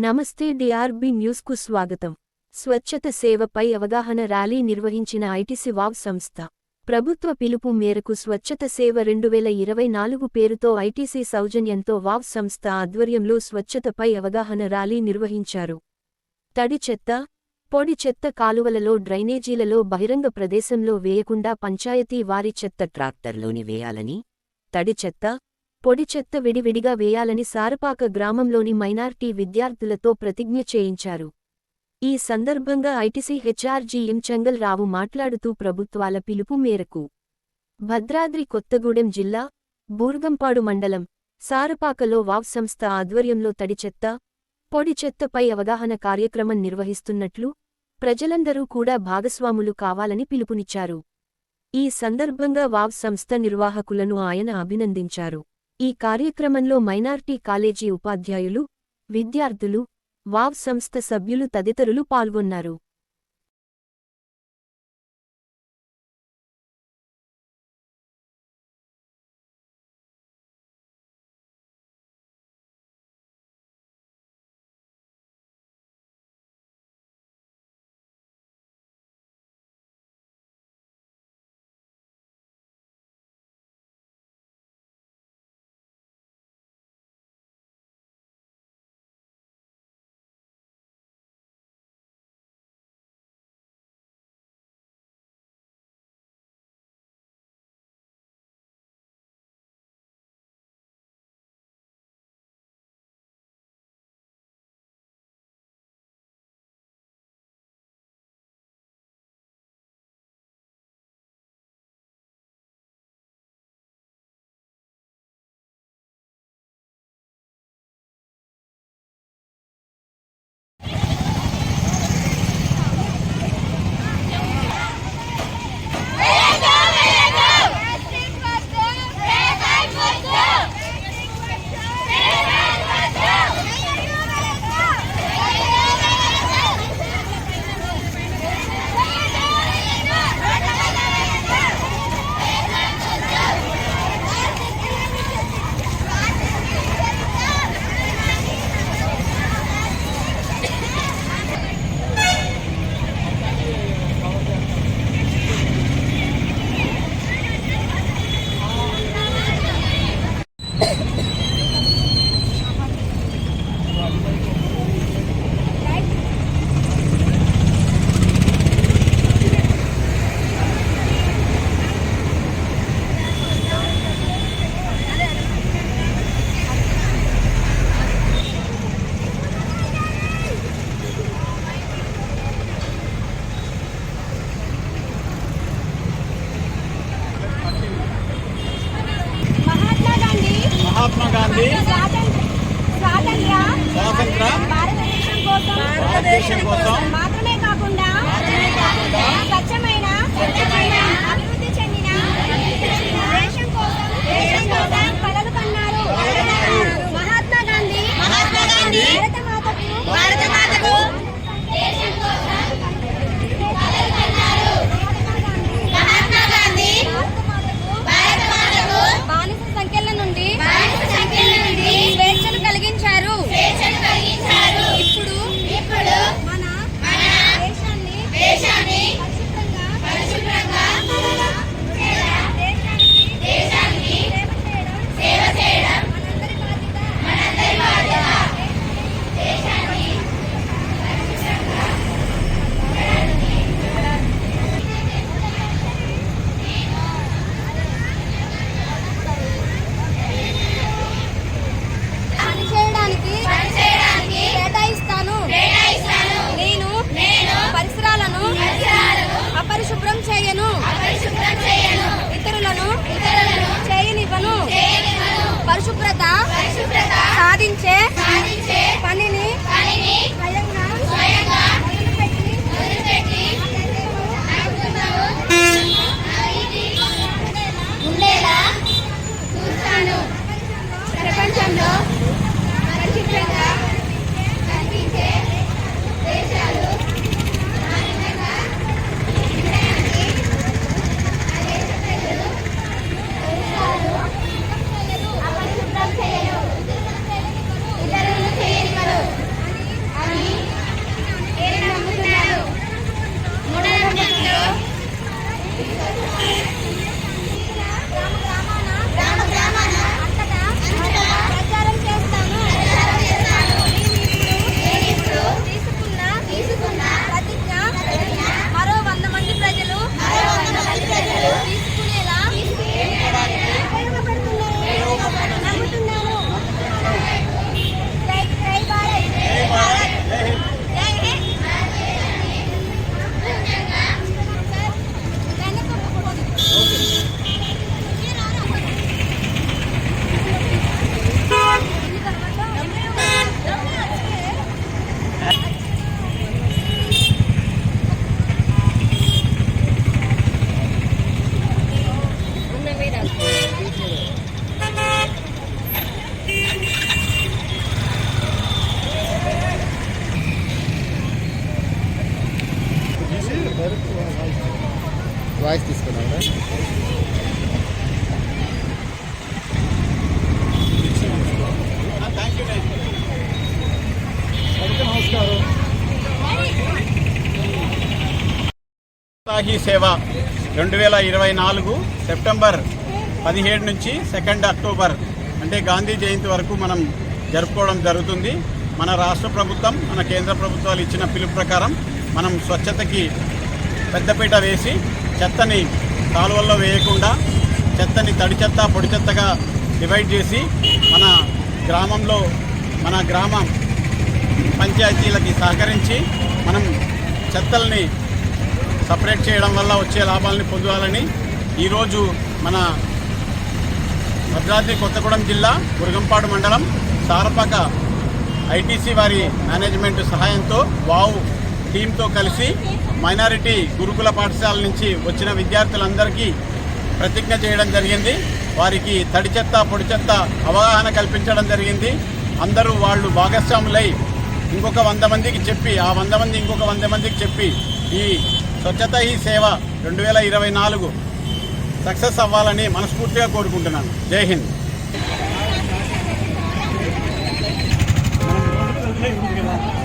నమస్తే డిఆర్బి న్యూస్కు స్వాగతం. స్వచ్ఛత సేవపై అవగాహన ర్యాలీ నిర్వహించిన ఐటీసీ వావ్ సంస్థ. ప్రభుత్వ పిలుపు మేరకు స్వచ్ఛత సేవ రెండు వేల ఇరవై నాలుగు పేరుతో ఐటీసీ సౌజన్యంతో వావ్ సంస్థ ఆధ్వర్యంలో స్వచ్ఛతపై అవగాహన ర్యాలీ నిర్వహించారు. తడి చెత్త పొడి చెత్త కాలువలలో డ్రైనేజీలలో బహిరంగ ప్రదేశంలో వేయకుండా పంచాయతీ వారి చెత్త ట్రాక్టర్లోని వేయాలని తడి చెత్త పొడి చెత్త విడివిడిగా వేయాలని సారపాక గ్రామంలోని మైనార్టీ విద్యార్థులతో ప్రతిజ్ఞ చేయించారు. ఈ సందర్భంగా ITC HRG M Chengal Rao మాట్లాడుతూ ప్రభుత్వాల పిలుపు మేరకు భద్రాద్రి కొత్తగూడెం జిల్లా బూర్గంపాడు మండలం సారపాకలో వావ్ సంస్థ ఆధ్వర్యంలో తడి చెత్త పొడి చెత్తపై అవగాహన కార్యక్రమం నిర్వహిస్తున్నట్లు ప్రజలందరూ కూడా భాగస్వాములు కావాలని పిలుపునిచ్చారు. ఈ సందర్భంగా వావ్ సంస్థ నిర్వాహకులను ఆయన అభినందించారు. ఈ కార్యక్రమంలో మైనార్టీ కాలేజీ ఉపాధ్యాయులు విద్యార్థులు వావ్ సంస్థ సభ్యులు తదితరులు పాల్గొన్నారు. మహాత్మా గాంధీ. స్వాతంత్ర. భారతదేశం కోసం. భారతదేశం కోసం మాత్రమే కాకుండా ఇతరులను చేయనివ్వను. పరిశుభ్రత సాధించే రాయిస్ తీసుకున్నాం నమస్కారం సాహి సేవ రెండు వేల ఇరవై నాలుగు సెప్టెంబర్ పదిహేడు నుంచి సెకండ్ అక్టోబర్ అంటే గాంధీ జయంతి వరకు మనం జరుపుకోవడం జరుగుతుంది. మన రాష్ట్ర ప్రభుత్వం మన కేంద్ర ప్రభుత్వాలు ఇచ్చిన పిలుపు ప్రకారం మనం స్వచ్ఛతకి పెద్దపీట వేసి చెత్తని కాలువల్లో వేయకుండా చెత్తని తడి చెత్త పొడి చెత్తగా డివైడ్ చేసి మన గ్రామంలో మన గ్రామం పంచాయతీలకి సహకరించి మనం చెత్తల్ని సపరేట్ చేయడం వల్ల వచ్చే లాభాలని పొందాలని ఈరోజు మన భద్రాద్రి కొత్తగూడెం జిల్లా గురగంపాడు మండలం సారపాక ఐటీసీ వారి మేనేజ్మెంట్ సహాయంతో వావు టీంతో కలిసి మైనారిటీ గురుకుల పాఠశాల నుంచి వచ్చిన విద్యార్థులందరికీ ప్రతిజ్ఞ చేయడం జరిగింది. వారికి తడి చెత్త పొడి చెత్త అవగాహన కల్పించడం జరిగింది. అందరూ వాళ్ళు భాగస్వాములై ఇంకొక వంద మందికి చెప్పి ఆ వంద మంది ఇంకొక వంద మందికి చెప్పి ఈ స్వచ్ఛత ఈ సేవ రెండు వేల ఇరవై నాలుగు సక్సెస్ అవ్వాలని మనస్ఫూర్తిగా కోరుకుంటున్నాను. జై హింద్. మనం